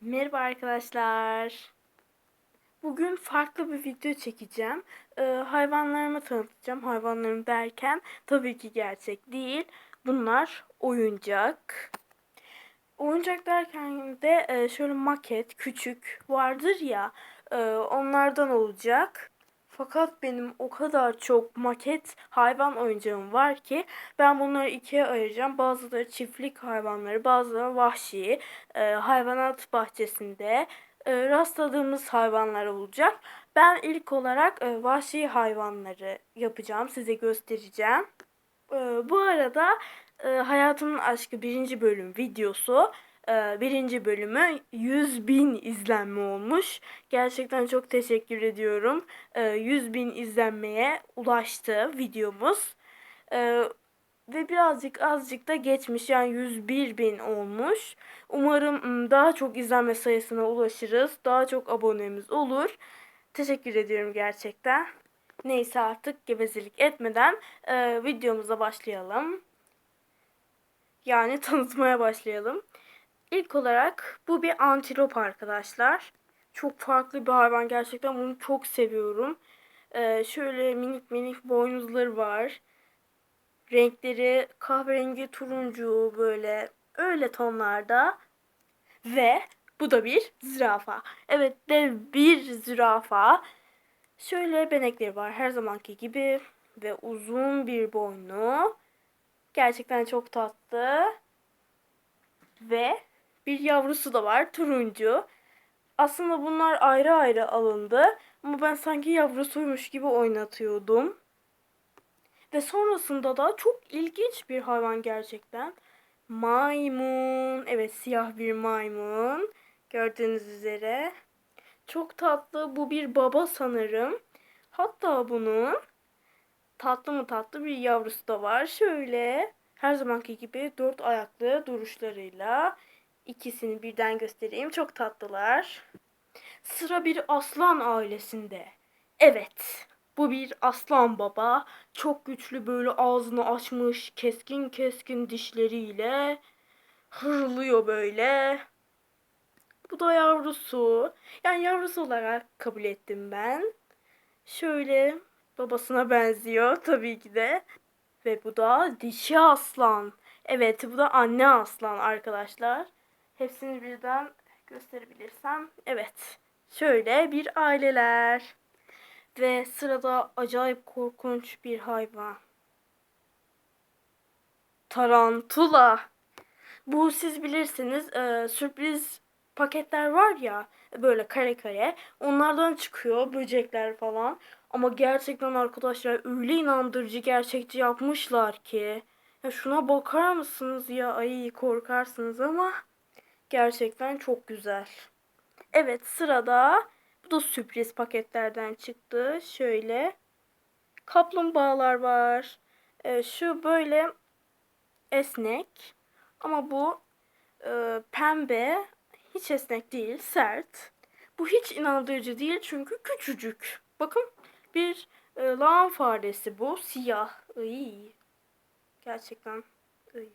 Merhaba arkadaşlar. Bugün farklı bir video çekeceğim. Ee, hayvanlarımı tanıtacağım. Hayvanlarım derken tabii ki gerçek değil. Bunlar oyuncak. Oyuncak derken de e, şöyle maket, küçük vardır ya e, onlardan olacak. Fakat benim o kadar çok maket hayvan oyuncağım var ki ben bunları ikiye ayıracağım. Bazıları çiftlik hayvanları, bazıları vahşi e, hayvanat bahçesinde e, rastladığımız hayvanlar olacak. Ben ilk olarak e, vahşi hayvanları yapacağım, size göstereceğim. E, bu arada e, Hayatımın Aşkı birinci bölüm videosu birinci bölümü 100 bin izlenme olmuş. Gerçekten çok teşekkür ediyorum. E, 100 bin izlenmeye ulaştı videomuz. E, ve birazcık azıcık da geçmiş yani 101 bin olmuş. Umarım m, daha çok izlenme sayısına ulaşırız. Daha çok abonemiz olur. Teşekkür ediyorum gerçekten. Neyse artık gevezelik etmeden e, videomuza başlayalım. Yani tanıtmaya başlayalım. İlk olarak bu bir antilop arkadaşlar. Çok farklı bir hayvan gerçekten bunu çok seviyorum. Ee, şöyle minik minik boynuzları var. Renkleri kahverengi, turuncu böyle öyle tonlarda. Ve bu da bir zürafa. Evet dev bir zürafa. Şöyle benekleri var her zamanki gibi ve uzun bir boynu. Gerçekten çok tatlı. Ve bir yavrusu da var turuncu. Aslında bunlar ayrı ayrı alındı ama ben sanki yavrusuymuş gibi oynatıyordum. Ve sonrasında da çok ilginç bir hayvan gerçekten. Maymun. Evet siyah bir maymun. Gördüğünüz üzere. Çok tatlı. Bu bir baba sanırım. Hatta bunun tatlı mı tatlı bir yavrusu da var. Şöyle her zamanki gibi dört ayaklı duruşlarıyla ikisini birden göstereyim. Çok tatlılar. Sıra bir aslan ailesinde. Evet. Bu bir aslan baba. Çok güçlü böyle ağzını açmış keskin keskin dişleriyle hırlıyor böyle. Bu da yavrusu. Yani yavrusu olarak kabul ettim ben. Şöyle babasına benziyor tabii ki de. Ve bu da dişi aslan. Evet bu da anne aslan arkadaşlar. Hepsini birden gösterebilirsem. Evet. Şöyle bir aileler. Ve sırada acayip korkunç bir hayvan. Tarantula. Bu siz bilirsiniz e, sürpriz paketler var ya böyle kare kare onlardan çıkıyor böcekler falan. Ama gerçekten arkadaşlar öyle inandırıcı gerçekçi yapmışlar ki. Ya şuna bakar mısınız ya ay korkarsınız ama gerçekten çok güzel. Evet sırada bu da sürpriz paketlerden çıktı. Şöyle kaplumbağalar var. Ee, şu böyle esnek ama bu e, pembe hiç esnek değil sert. Bu hiç inandırıcı değil çünkü küçücük. Bakın bir e, lağım faresi bu siyah. Iy. Gerçekten iy.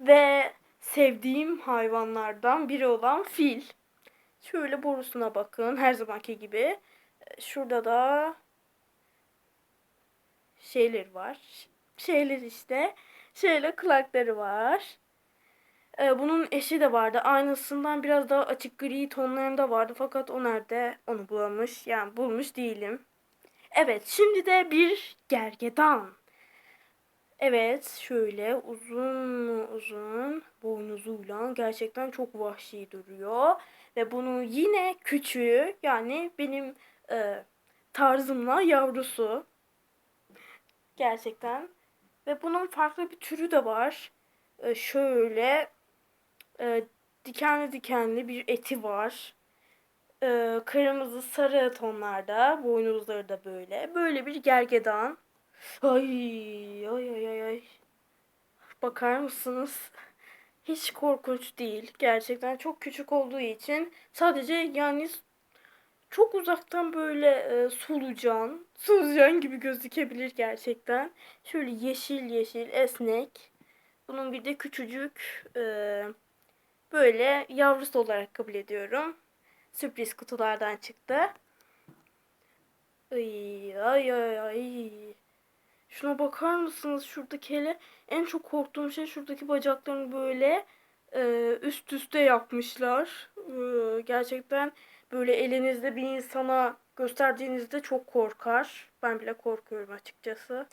Ve sevdiğim hayvanlardan biri olan fil. Şöyle borusuna bakın her zamanki gibi. Şurada da şeyler var. Şeyler işte. Şöyle kulakları var. Ee, bunun eşi de vardı. Aynısından biraz daha açık gri tonlarında vardı. Fakat o nerede onu bulamış. Yani bulmuş değilim. Evet şimdi de bir gergedan. Evet şöyle uzun uzun boynuzuyla gerçekten çok vahşi duruyor. Ve bunu yine küçüğü yani benim e, tarzımla yavrusu. Gerçekten. Ve bunun farklı bir türü de var. E, şöyle e, dikenli dikenli bir eti var. E, kırmızı sarı tonlarda. Boynuzları da böyle. Böyle bir gergedan. Ay ay ay ay ay. Bakar mısınız? Hiç korkunç değil. Gerçekten çok küçük olduğu için sadece yani çok uzaktan böyle e, solucan, solucan gibi gözükebilir gerçekten. Şöyle yeşil yeşil esnek. Bunun bir de küçücük e, Böyle yavrusu olarak kabul ediyorum. Sürpriz kutulardan çıktı. Ay ay ay ay. Şuna bakar mısınız? Şuradaki hele en çok korktuğum şey şuradaki bacaklarını böyle e, üst üste yapmışlar. E, gerçekten böyle elinizde bir insana gösterdiğinizde çok korkar. Ben bile korkuyorum açıkçası.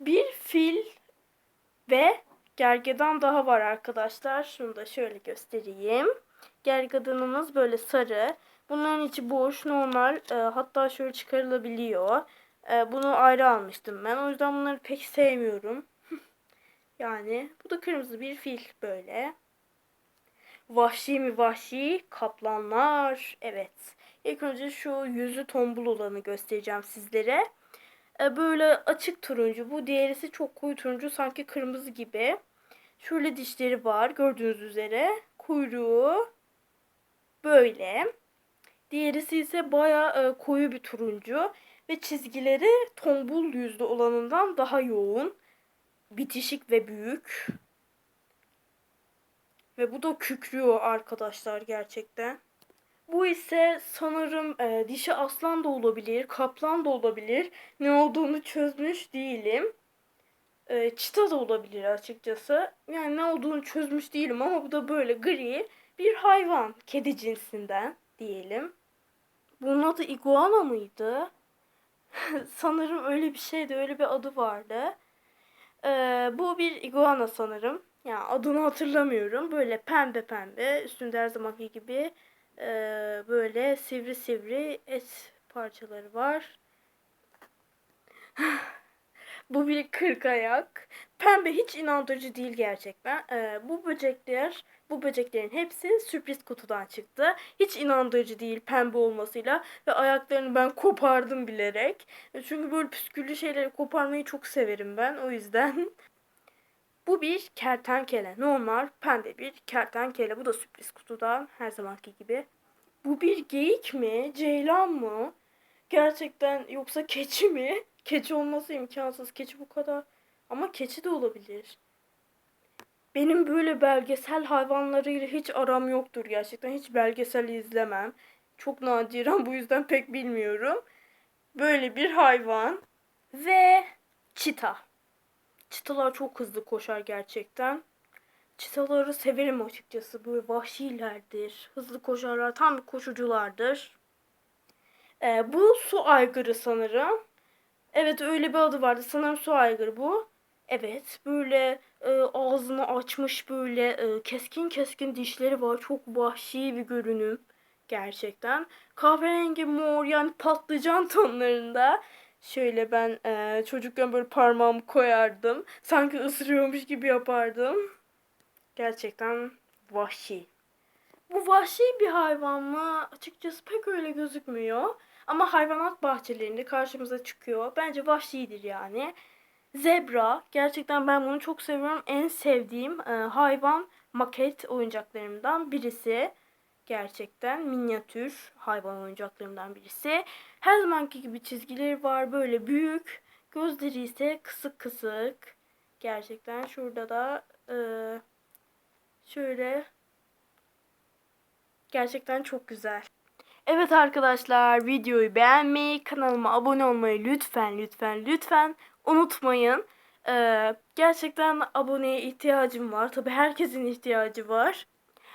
Bir fil ve gergedan daha var arkadaşlar. Şunu da şöyle göstereyim. Gergedanımız böyle sarı. Bunların içi boş, normal. E, hatta şöyle çıkarılabiliyor. E, bunu ayrı almıştım ben. O yüzden bunları pek sevmiyorum. yani bu da kırmızı bir fil böyle. Vahşi mi vahşi? Kaplanlar. Evet. İlk önce şu yüzü tombul olanı göstereceğim sizlere. E, böyle açık turuncu. Bu diğerisi çok koyu turuncu. Sanki kırmızı gibi. Şöyle dişleri var gördüğünüz üzere. Kuyruğu böyle. Diğerisi ise baya e, koyu bir turuncu. Ve çizgileri tombul yüzlü olanından daha yoğun. Bitişik ve büyük. Ve bu da kükrüyor arkadaşlar gerçekten. Bu ise sanırım e, dişi aslan da olabilir, kaplan da olabilir. Ne olduğunu çözmüş değilim. E, çita da olabilir açıkçası. Yani ne olduğunu çözmüş değilim ama bu da böyle gri bir hayvan. Kedi cinsinden diyelim. Bunun adı iguana mıydı? sanırım öyle bir şeydi, öyle bir adı vardı. E, bu bir iguana sanırım. Yani adını hatırlamıyorum. Böyle pembe pembe, üstünde her zamanki gibi e, böyle sivri sivri et parçaları var. Bu bir kırk ayak. Pembe hiç inandırıcı değil gerçekten. Ee, bu böcekler, bu böceklerin hepsi sürpriz kutudan çıktı. Hiç inandırıcı değil pembe olmasıyla ve ayaklarını ben kopardım bilerek. Çünkü böyle püsküllü şeyleri koparmayı çok severim ben. O yüzden bu bir kertenkele. Normal pembe bir kertenkele. Bu da sürpriz kutudan her zamanki gibi. Bu bir geyik mi? Ceylan mı? Gerçekten yoksa keçi mi? Keçi olması imkansız. Keçi bu kadar. Ama keçi de olabilir. Benim böyle belgesel hayvanlarıyla hiç aram yoktur gerçekten. Hiç belgesel izlemem. Çok nadiren bu yüzden pek bilmiyorum. Böyle bir hayvan. Ve çita. Çitalar çok hızlı koşar gerçekten. Çitaları severim açıkçası. Böyle vahşilerdir. Hızlı koşarlar. Tam bir koşuculardır. Ee, bu su aygırı sanırım. Evet öyle bir adı vardı. Sanırım su aygırı bu. Evet böyle e, ağzını açmış böyle e, keskin keskin dişleri var. Çok vahşi bir görünüm. Gerçekten. Kahverengi mor yani patlıcan tonlarında. Şöyle ben e, çocukken böyle parmağımı koyardım. Sanki ısırıyormuş gibi yapardım. Gerçekten vahşi. Bu vahşi bir hayvan mı? Açıkçası pek öyle gözükmüyor. Ama hayvanat bahçelerinde karşımıza çıkıyor. Bence vahşidir yani. Zebra. Gerçekten ben bunu çok seviyorum. En sevdiğim e, hayvan maket oyuncaklarımdan birisi. Gerçekten minyatür hayvan oyuncaklarımdan birisi. Her zamanki gibi çizgileri var. Böyle büyük. Gözleri ise kısık kısık. Gerçekten şurada da e, şöyle gerçekten çok güzel. Evet arkadaşlar videoyu beğenmeyi, kanalıma abone olmayı lütfen lütfen lütfen unutmayın. Ee, gerçekten aboneye ihtiyacım var. Tabi herkesin ihtiyacı var.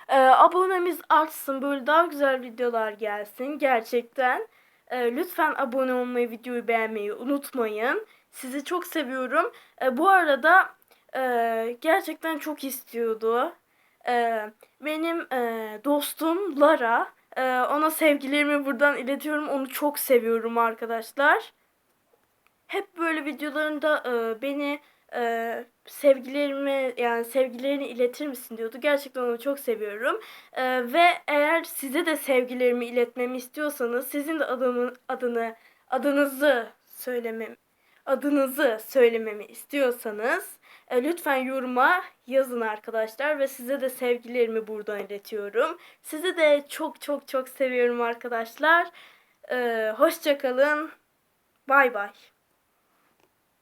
Ee, abonemiz artsın. Böyle daha güzel videolar gelsin. Gerçekten. Ee, lütfen abone olmayı, videoyu beğenmeyi unutmayın. Sizi çok seviyorum. Ee, bu arada e, gerçekten çok istiyordu. Ee, benim e, dostum Lara. E, ona sevgilerimi buradan iletiyorum. Onu çok seviyorum arkadaşlar. Hep böyle videolarında e, beni e, sevgilerimi yani sevgilerini iletir misin diyordu. Gerçekten onu çok seviyorum. E, ve eğer size de sevgilerimi iletmemi istiyorsanız sizin de adımın adını adınızı söylemem adınızı söylememi istiyorsanız e, lütfen yoruma yazın arkadaşlar ve size de sevgilerimi buradan iletiyorum. Sizi de çok çok çok seviyorum arkadaşlar. E, Hoşçakalın. Bay bay.